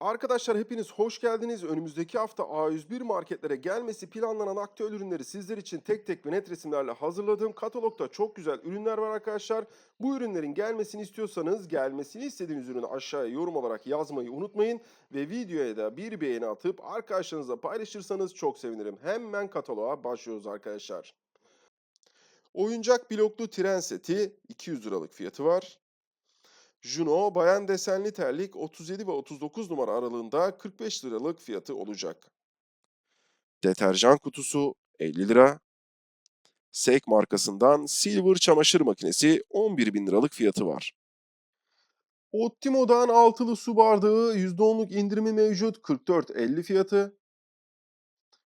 Arkadaşlar hepiniz hoş geldiniz. Önümüzdeki hafta A101 marketlere gelmesi planlanan aktüel ürünleri sizler için tek tek ve net resimlerle hazırladığım katalogda çok güzel ürünler var arkadaşlar. Bu ürünlerin gelmesini istiyorsanız gelmesini istediğiniz ürünü aşağıya yorum olarak yazmayı unutmayın. Ve videoya da bir beğeni atıp arkadaşlarınızla paylaşırsanız çok sevinirim. Hemen kataloğa başlıyoruz arkadaşlar. Oyuncak bloklu tren seti 200 liralık fiyatı var. Juno bayan desenli terlik 37 ve 39 numara aralığında 45 liralık fiyatı olacak. Deterjan kutusu 50 lira. Seik markasından Silver çamaşır makinesi 11 bin liralık fiyatı var. Ottimo'dan altılı su bardağı %10'luk indirimi mevcut 44.50 fiyatı.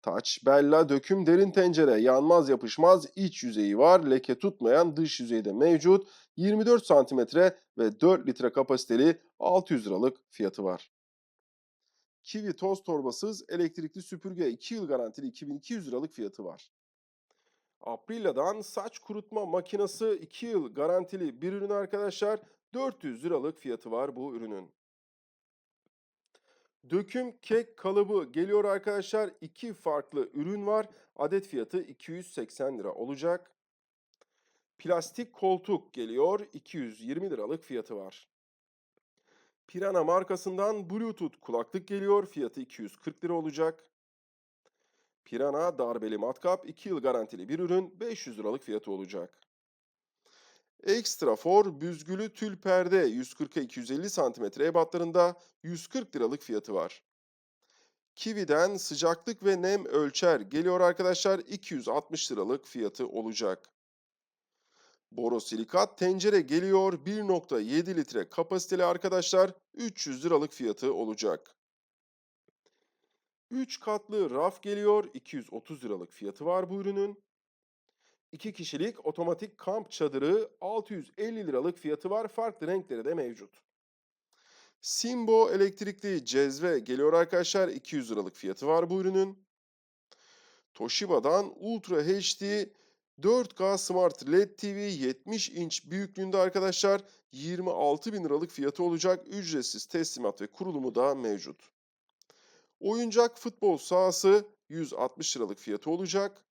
Taç, Bella döküm derin tencere yanmaz yapışmaz iç yüzeyi var. Leke tutmayan dış yüzeyde mevcut. 24 santimetre ve 4 litre kapasiteli 600 liralık fiyatı var. Kiwi toz torbasız elektrikli süpürge 2 yıl garantili 2200 liralık fiyatı var. Aprilia'dan saç kurutma makinesi 2 yıl garantili bir ürün arkadaşlar. 400 liralık fiyatı var bu ürünün. Döküm kek kalıbı geliyor arkadaşlar. İki farklı ürün var. Adet fiyatı 280 lira olacak. Plastik koltuk geliyor. 220 liralık fiyatı var. Pirana markasından Bluetooth kulaklık geliyor. Fiyatı 240 lira olacak. Pirana darbeli matkap 2 yıl garantili bir ürün 500 liralık fiyatı olacak. Extra for büzgülü tül perde 140'a 250 cm ebatlarında 140 liralık fiyatı var. Kiwi'den sıcaklık ve nem ölçer geliyor arkadaşlar 260 liralık fiyatı olacak. Borosilikat tencere geliyor 1.7 litre kapasiteli arkadaşlar 300 liralık fiyatı olacak. 3 katlı raf geliyor 230 liralık fiyatı var bu ürünün. 2 kişilik otomatik kamp çadırı 650 liralık fiyatı var. Farklı renkleri de mevcut. Simbo elektrikli cezve geliyor arkadaşlar. 200 liralık fiyatı var bu ürünün. Toshiba'dan Ultra HD 4K Smart LED TV 70 inç büyüklüğünde arkadaşlar 26 bin liralık fiyatı olacak. Ücretsiz teslimat ve kurulumu da mevcut. Oyuncak futbol sahası 160 liralık fiyatı olacak.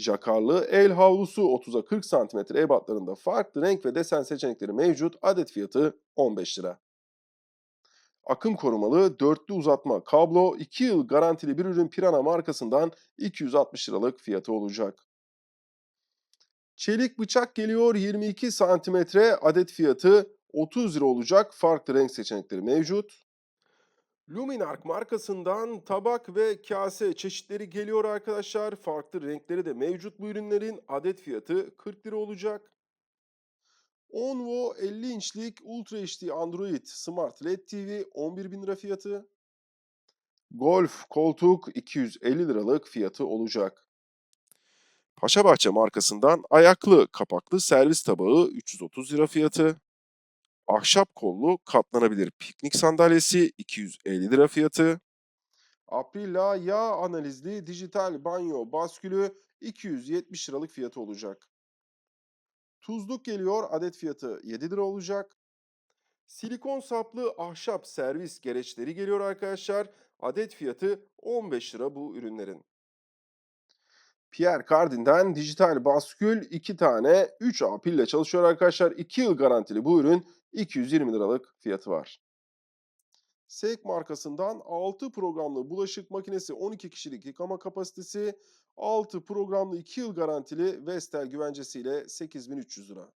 Jakarlı el havlusu 30'a 40 cm ebatlarında farklı renk ve desen seçenekleri mevcut. Adet fiyatı 15 lira. Akım korumalı dörtlü uzatma kablo 2 yıl garantili bir ürün Pirana markasından 260 liralık fiyatı olacak. Çelik bıçak geliyor 22 cm adet fiyatı 30 lira olacak. Farklı renk seçenekleri mevcut. Luminark markasından tabak ve kase çeşitleri geliyor arkadaşlar. Farklı renkleri de mevcut bu ürünlerin. Adet fiyatı 40 lira olacak. Onvo 50 inçlik Ultra HD Android Smart LED TV 11 bin lira fiyatı. Golf koltuk 250 liralık fiyatı olacak. Paşabahçe markasından ayaklı kapaklı servis tabağı 330 lira fiyatı. Ahşap kollu katlanabilir piknik sandalyesi 250 lira fiyatı. Aprila yağ analizli dijital banyo baskülü 270 liralık fiyatı olacak. Tuzluk geliyor adet fiyatı 7 lira olacak. Silikon saplı ahşap servis gereçleri geliyor arkadaşlar. Adet fiyatı 15 lira bu ürünlerin. Pierre Cardin'den dijital baskül 2 tane 3A pille çalışıyor arkadaşlar. 2 yıl garantili bu ürün 220 liralık fiyatı var. Seik markasından 6 programlı bulaşık makinesi 12 kişilik yıkama kapasitesi 6 programlı 2 yıl garantili Vestel güvencesiyle 8300 lira.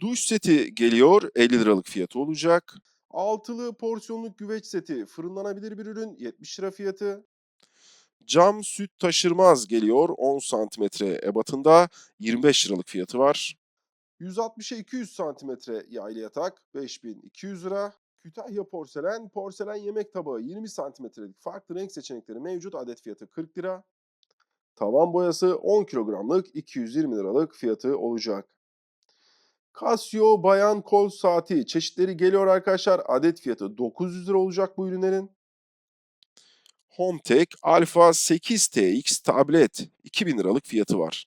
Duş seti geliyor 50 liralık fiyatı olacak. Altılı porsiyonluk güveç seti fırınlanabilir bir ürün 70 lira fiyatı. Cam süt taşırmaz geliyor 10 santimetre ebatında 25 liralık fiyatı var. 160'a 200 santimetre yaylı yatak 5200 lira. Kütahya porselen, porselen yemek tabağı 20 santimetrelik farklı renk seçenekleri mevcut. Adet fiyatı 40 lira. Tavan boyası 10 kilogramlık 220 liralık fiyatı olacak. Casio bayan kol saati çeşitleri geliyor arkadaşlar. Adet fiyatı 900 lira olacak bu ürünlerin. Hometech Alpha 8TX tablet 2000 liralık fiyatı var.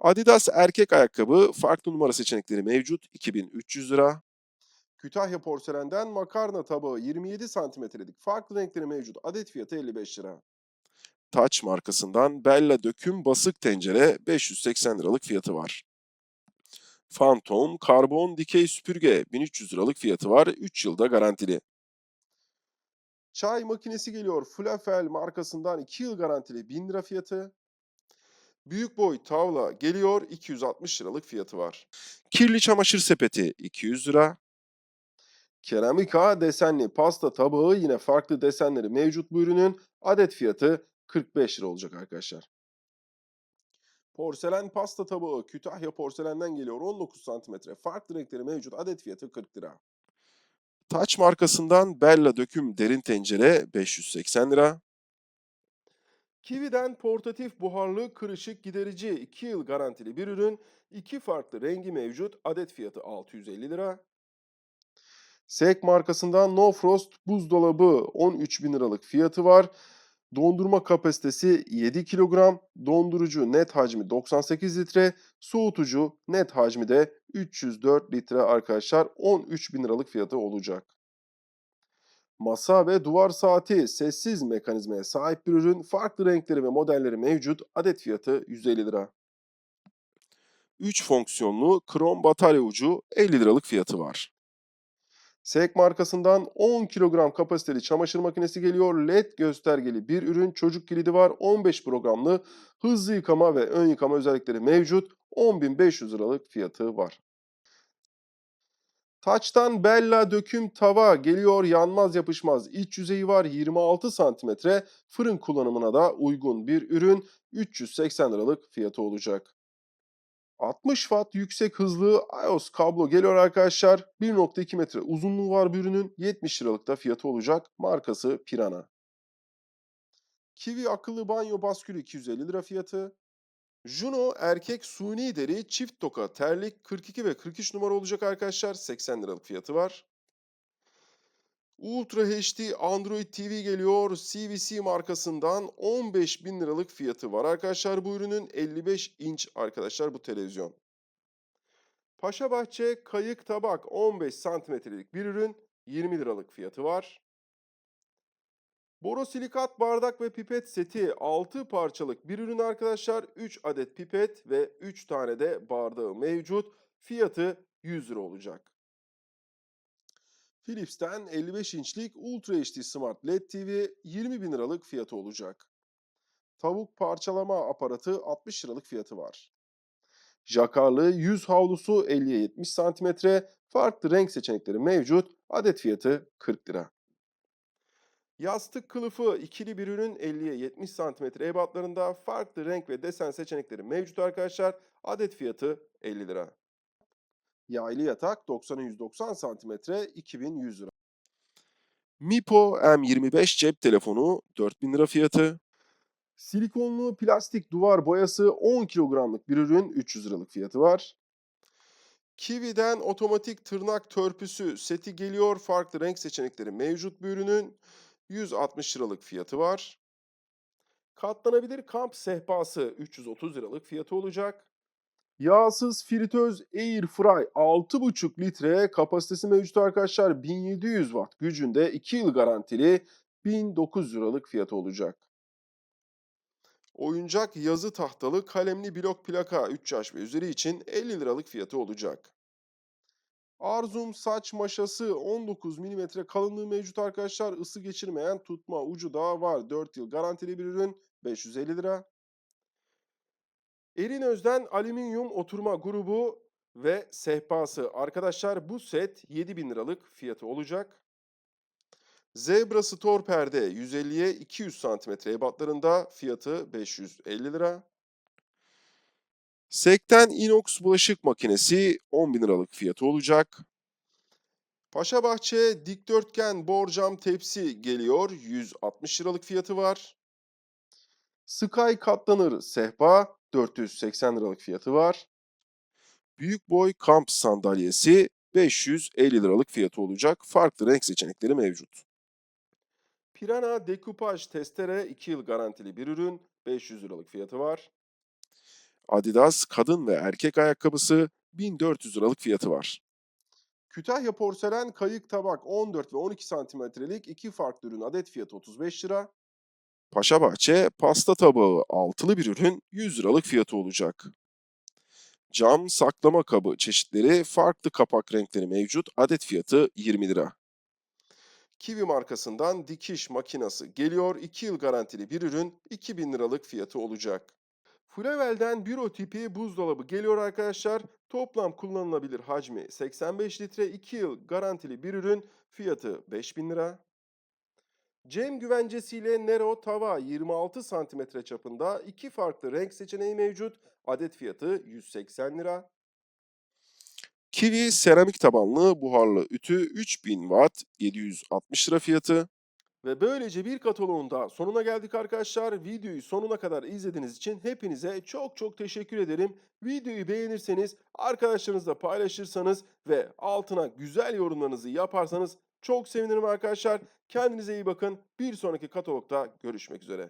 Adidas erkek ayakkabı farklı numara seçenekleri mevcut 2300 lira. Kütahya porselenden makarna tabağı 27 santimetrelik farklı renkleri mevcut. Adet fiyatı 55 lira. Taç markasından Bella döküm basık tencere 580 liralık fiyatı var. Phantom karbon dikey süpürge 1300 liralık fiyatı var. 3 yılda garantili. Çay makinesi geliyor. Flafel markasından 2 yıl garantili 1000 lira fiyatı. Büyük boy tavla geliyor 260 liralık fiyatı var. Kirli çamaşır sepeti 200 lira. Keramika desenli pasta tabağı yine farklı desenleri mevcut bu ürünün adet fiyatı 45 lira olacak arkadaşlar. Porselen pasta tabağı Kütahya porselenden geliyor 19 santimetre. Farklı renkleri mevcut adet fiyatı 40 lira. Taç markasından Bella döküm derin tencere 580 lira. Kiwi'den portatif buharlı kırışık giderici 2 yıl garantili bir ürün. iki farklı rengi mevcut. Adet fiyatı 650 lira. Sek markasından No Frost buzdolabı 13 bin liralık fiyatı var. Dondurma kapasitesi 7 kilogram, dondurucu net hacmi 98 litre, soğutucu net hacmi de 304 litre arkadaşlar 13 bin liralık fiyatı olacak. Masa ve duvar saati sessiz mekanizmaya sahip bir ürün. Farklı renkleri ve modelleri mevcut. Adet fiyatı 150 lira. 3 fonksiyonlu krom batarya ucu 50 liralık fiyatı var. Sek markasından 10 kilogram kapasiteli çamaşır makinesi geliyor. LED göstergeli bir ürün. Çocuk kilidi var. 15 programlı hızlı yıkama ve ön yıkama özellikleri mevcut. 10.500 liralık fiyatı var. Taçtan Bella döküm tava geliyor yanmaz yapışmaz iç yüzeyi var 26 santimetre fırın kullanımına da uygun bir ürün 380 liralık fiyatı olacak. 60 watt yüksek hızlı iOS kablo geliyor arkadaşlar 1.2 metre uzunluğu var bir ürünün 70 liralık da fiyatı olacak markası Pirana. Kiwi akıllı banyo baskülü 250 lira fiyatı. Juno erkek suni deri çift toka terlik 42 ve 43 numara olacak arkadaşlar. 80 liralık fiyatı var. Ultra HD Android TV geliyor. CVC markasından 15 bin liralık fiyatı var arkadaşlar. Bu ürünün 55 inç arkadaşlar bu televizyon. Paşabahçe kayık tabak 15 santimetrelik bir ürün 20 liralık fiyatı var. Borosilikat bardak ve pipet seti 6 parçalık bir ürün arkadaşlar. 3 adet pipet ve 3 tane de bardağı mevcut. Fiyatı 100 lira olacak. Philips'ten 55 inçlik Ultra HD Smart LED TV 20 bin liralık fiyatı olacak. Tavuk parçalama aparatı 60 liralık fiyatı var. Jakarlı yüz havlusu 50'ye 70 santimetre. Farklı renk seçenekleri mevcut. Adet fiyatı 40 lira. Yastık kılıfı ikili bir ürün 50'ye 70 santimetre ebatlarında farklı renk ve desen seçenekleri mevcut arkadaşlar. Adet fiyatı 50 lira. Yaylı yatak 90'a 190 santimetre 2100 lira. Mipo M25 cep telefonu 4000 lira fiyatı. Silikonlu plastik duvar boyası 10 kilogramlık bir ürün 300 liralık fiyatı var. Kiwi'den otomatik tırnak törpüsü seti geliyor. Farklı renk seçenekleri mevcut bir ürünün. 160 liralık fiyatı var. Katlanabilir kamp sehpası 330 liralık fiyatı olacak. Yağsız fritöz Air Fry 6,5 litre kapasitesi mevcut arkadaşlar. 1700 watt gücünde 2 yıl garantili 1900 liralık fiyatı olacak. Oyuncak yazı tahtalı kalemli blok plaka 3 yaş ve üzeri için 50 liralık fiyatı olacak. Arzum saç maşası 19 mm kalınlığı mevcut arkadaşlar. Isı geçirmeyen tutma ucu da var. 4 yıl garantili bir ürün 550 lira. Erin Özden alüminyum oturma grubu ve sehpası. Arkadaşlar bu set 7000 liralık fiyatı olacak. Zebra Store perde 150'ye 200 santimetre ebatlarında fiyatı 550 lira. Sekten inox bulaşık makinesi 10 bin liralık fiyatı olacak. Paşabahçe dikdörtgen borcam tepsi geliyor. 160 liralık fiyatı var. Sky katlanır sehpa 480 liralık fiyatı var. Büyük boy kamp sandalyesi 550 liralık fiyatı olacak. Farklı renk seçenekleri mevcut. Pirana dekupaj testere 2 yıl garantili bir ürün 500 liralık fiyatı var. Adidas kadın ve erkek ayakkabısı 1400 liralık fiyatı var. Kütahya porselen kayık tabak 14 ve 12 santimetrelik iki farklı ürün adet fiyatı 35 lira. Paşabahçe pasta tabağı altılı bir ürün 100 liralık fiyatı olacak. Cam saklama kabı çeşitleri farklı kapak renkleri mevcut. Adet fiyatı 20 lira. Kiwi markasından dikiş makinası geliyor. 2 yıl garantili bir ürün 2000 liralık fiyatı olacak. Flavel'den büro tipi buzdolabı geliyor arkadaşlar. Toplam kullanılabilir hacmi 85 litre 2 yıl garantili bir ürün fiyatı 5000 lira. Cem güvencesiyle Nero tava 26 santimetre çapında iki farklı renk seçeneği mevcut. Adet fiyatı 180 lira. Kiwi seramik tabanlı buharlı ütü 3000 watt 760 lira fiyatı. Ve böylece bir kataloğun sonuna geldik arkadaşlar. Videoyu sonuna kadar izlediğiniz için hepinize çok çok teşekkür ederim. Videoyu beğenirseniz, arkadaşlarınızla paylaşırsanız ve altına güzel yorumlarınızı yaparsanız çok sevinirim arkadaşlar. Kendinize iyi bakın. Bir sonraki katalogda görüşmek üzere.